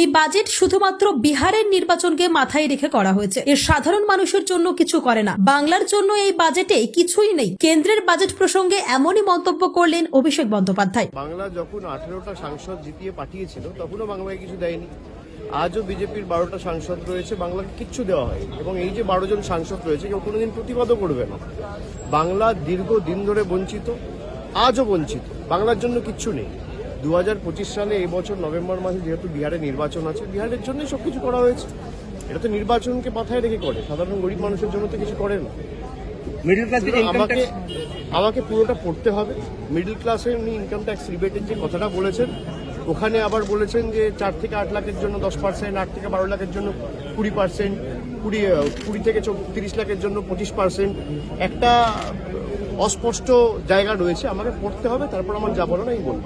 এই বাজেট শুধুমাত্র বিহারের নির্বাচনকে মাথায় রেখে করা হয়েছে। এর সাধারণ মানুষের জন্য কিছু করে না। বাংলার জন্য এই বাজেটে কিছুই নেই। কেন্দ্রের বাজেট প্রসঙ্গে এমনই মন্তব্য করলেন অভিষেক বন্দ্যোপাধ্যায়। বাংলা যখন আঠেরোটা সাংসদ জিতিয়ে পাঠিয়েছিল, তখনও বাংলাকে কিছু দেয়নি। আজও বিজেপির বারোটা সাংসদ রয়েছে, বাংলাকে কিচ্ছু দেওয়া হয়নি। এবং এই যে বারো জন সাংসদ রয়েছে, কেউ কোনোদিন প্রতিবাদও করবে না। বাংলা দীর্ঘ দিন ধরে বঞ্চিত, আজও বঞ্চিত। বাংলার জন্য কিচ্ছু নেই। দু হাজার পঁচিশ সালে এই বছর নভেম্বর মাসে যেহেতু বিহারে নির্বাচন আছে বিহারের জন্যই সব কিছু করা হয়েছে। এটা তো নির্বাচনকে মাথায় রেখে করে। সাধারণ গরিব মানুষের জন্য তো কিছু করে না। মিডল ক্লাসের আমাকে আমাকে পুরোটা পড়তে হবে। মিডল ক্লাসে উনি ইনকাম ট্যাক্স রিবেটের যে কথাটা বলেছেন ওখানে আবার বলেছেন যে চার থেকে আট লাখের জন্য দশ পার্সেন্ট আট থেকে বারো লাখের জন্য কুড়ি পার্সেন্ট কুড়ি কুড়ি থেকে তিরিশ লাখের জন্য পঁচিশ পার্সেন্ট একটা অস্পষ্ট জায়গা রয়েছে আমাকে পড়তে হবে তারপর আমার যা বলার আমি বলব।